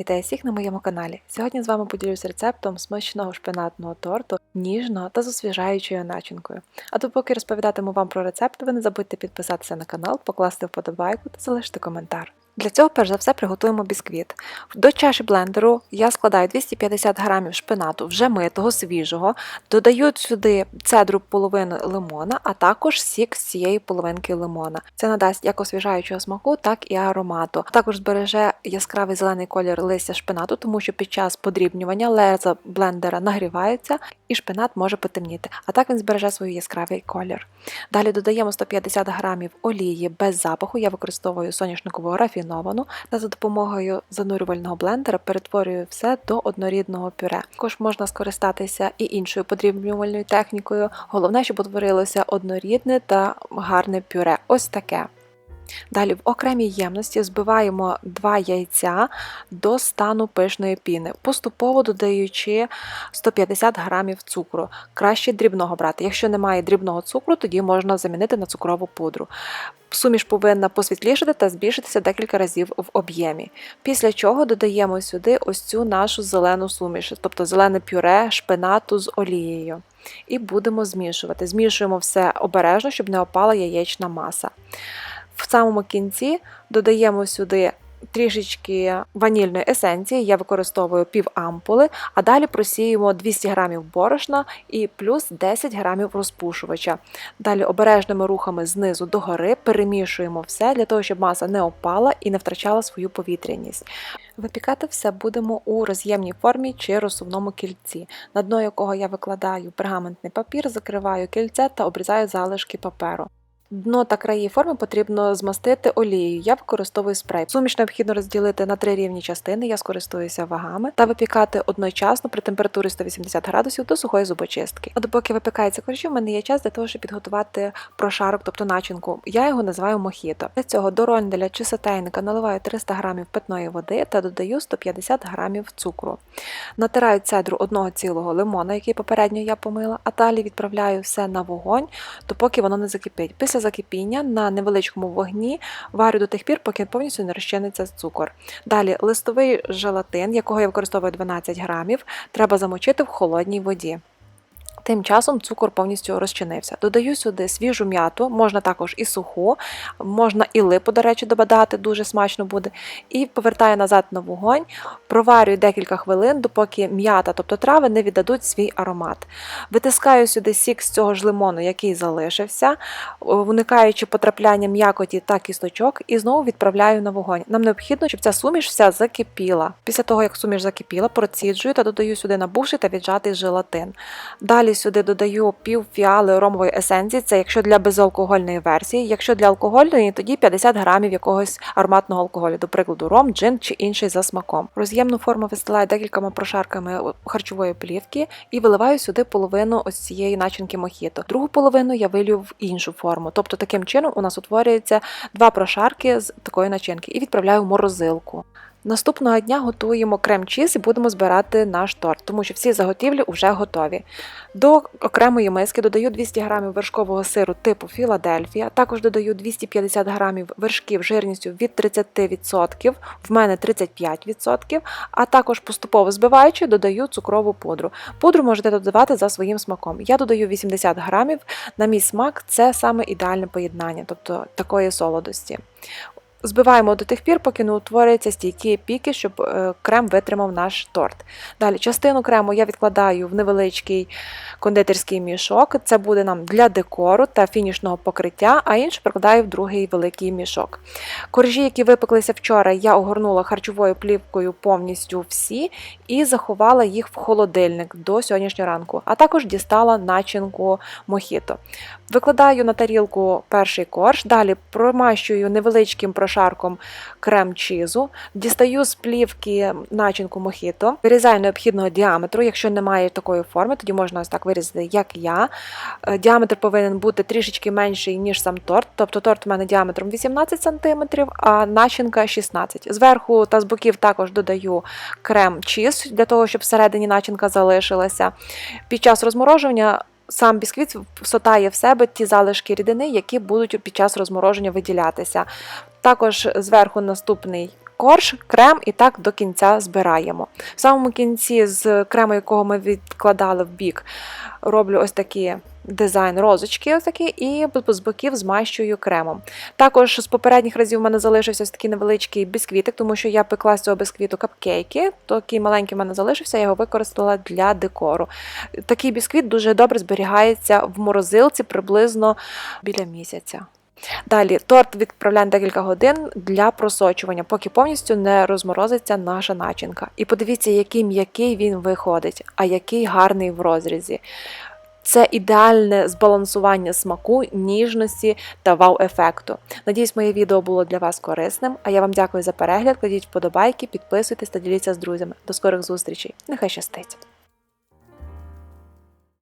Вітаю всіх на моєму каналі. Сьогодні з вами поділюсь рецептом смачного шпинатного торту, ніжного та з освіжаючою начинкою. А допоки розповідатиму вам про рецепт, ви не забудьте підписатися на канал, покласти вподобайку та залишити коментар. Для цього, перш за все, приготуємо бісквіт. До чаші блендеру я складаю 250 г шпинату вже митого, свіжого, додаю сюди цедру половини лимона, а також сік з цієї половинки лимона. Це надасть як освіжаючого смаку, так і аромату. Також збереже яскравий зелений колір листя шпинату, тому що під час подрібнювання леза блендера нагріваються і шпинат може потемніти. А так він збереже свій яскравий колір. Далі додаємо 150 г олії без запаху. Я використовую соняшникову рафіновану та за допомогою занурювального блендера перетворюю все до однорідного пюре. Також можна скористатися і іншою подрібнювальною технікою. Головне, щоб утворилося однорідне та гарне пюре. Ось таке. Далі в окремій ємності збиваємо 2 яйця до стану пишної піни, поступово додаючи 150 грамів цукру. Краще дрібного брати. Якщо немає дрібного цукру, тоді можна замінити на цукрову пудру. Суміш повинна посвітлішати та збільшитися декілька разів в об'ємі. Після чого додаємо сюди ось цю нашу зелену суміш, тобто зелене пюре шпинату з олією. І будемо змішувати. Змішуємо все обережно, щоб не опала яєчна маса. В самому кінці додаємо сюди трішечки ванільної есенції, я використовую пів ампули, а далі просіємо 200 г борошна і плюс 10 г розпушувача. Далі обережними рухами знизу до гори перемішуємо все для того, щоб маса не опала і не втрачала свою повітряність. Випікати все будемо у роз'ємній формі чи розсувному кільці, на дно якого я викладаю пергаментний папір, закриваю кільце та обрізаю залишки паперу. Дно та краї форми потрібно змастити олією. Я використовую спрей. Суміш необхідно розділити на три рівні частини. Я скористуюся вагами та випікати одночасно при температурі 180 градусів до сухої зубочистки. А допоки випікається коржі, в мене є час для того, щоб підготувати прошарок, тобто начинку. Я його називаю мохіто. Для цього до ронделя чи сотейника наливаю 300 грамів питної води та додаю 150 грамів цукру. Натираю цедру одного цілого лимона, який попередньо я помила, а далі відправляю все на вогонь, допоки воно не закипить. Після закипіння на невеличкому вогні варю до тих пір, поки повністю не розчиниться цукор. Далі листовий желатин, якого я використовую 12 грамів, треба замочити в холодній воді. Тим часом цукор повністю розчинився. Додаю сюди свіжу м'яту, можна також і суху, можна і липу, до речі, додати, дуже смачно буде. І повертаю назад на вогонь, проварюю декілька хвилин, допоки м'ята, тобто трави, не віддадуть свій аромат. Витискаю сюди сік з цього ж лимону, який залишився, уникаючи потрапляння м'якоті та кісточок, і знову відправляю на вогонь. Нам необхідно, щоб ця суміш вся закипіла. Після того, як суміш закипіла, проціджую та додаю сюди набувший та віджатий желатин. Далі сюди додаю пів фіали ромової есенції, це якщо для безалкогольної версії. Якщо для алкогольної, тоді 50 грамів якогось ароматного алкоголю, до прикладу, ром, джин чи інший за смаком. Роз'ємну форму вистилаю декількома прошарками харчової плівки і виливаю сюди половину ось цієї начинки мохіто. Другу половину я вилю в іншу форму. Тобто таким чином у нас утворюється два прошарки з такої начинки і відправляю в морозилку. Наступного дня готуємо крем-чіз і будемо збирати наш торт, тому що всі заготівлі вже готові. До окремої миски додаю 200 г вершкового сиру типу Філадельфія, також додаю 250 г вершків жирністю від 30%, в мене 35%, а також поступово збиваючи, додаю цукрову пудру. Пудру можете додавати за своїм смаком. Я додаю 80 г, на мій смак це саме ідеальне поєднання, тобто такої солодості. Збиваємо до тих пір, поки не утворюються стійкі піки, щоб е, крем витримав наш торт. Далі, частину крему я відкладаю в невеличкий кондитерський мішок. Це буде нам для декору та фінішного покриття, а інше прикладаю в другий великий мішок. Коржі, які випеклися вчора, я огорнула харчовою плівкою повністю всі і заховала їх в холодильник до сьогоднішнього ранку, а також дістала начинку мохіто. Викладаю на тарілку перший корж, далі промащую невеличким прошарком крем чізу, дістаю з плівки начинку мохіто, вирізаю необхідного діаметру. Якщо немає такої форми, тоді можна ось так вирізати, як я. Е, Діаметр повинен бути трішечки менший, ніж сам торт. Тобто торт у мене діаметром 18 см, а начинка 16 Зверху та з боків також додаю крем чіз, для того, щоб всередині начинка залишилася. Під час розморожування сам бісквіт всотає в себе ті залишки рідини, які будуть під час розмороження виділятися. Також зверху наступний корж, крем і так до кінця збираємо. В самому кінці з крему, якого ми відкладали в бік, роблю ось такі дизайн розочки, ось такі, і з боків змащую кремом. Також з попередніх разів у мене залишився ось такий невеличкий бісквітик, тому що я пекла з цього бісквіту капкейки. Такий маленький в мене залишився, я його використала для декору. Такий бісквіт дуже добре зберігається в морозилці приблизно біля місяця. Далі торт відправляємо декілька годин для просочування, поки повністю не розморозиться наша начинка. І подивіться, який м'який він виходить, а який гарний в розрізі. Це ідеальне збалансування смаку, ніжності та вау-ефекту. Надіюсь, моє відео було для вас корисним. А я вам дякую за перегляд. Кладіть вподобайки, підписуйтесь та діліться з друзями. До скорих зустрічей. Нехай щастить!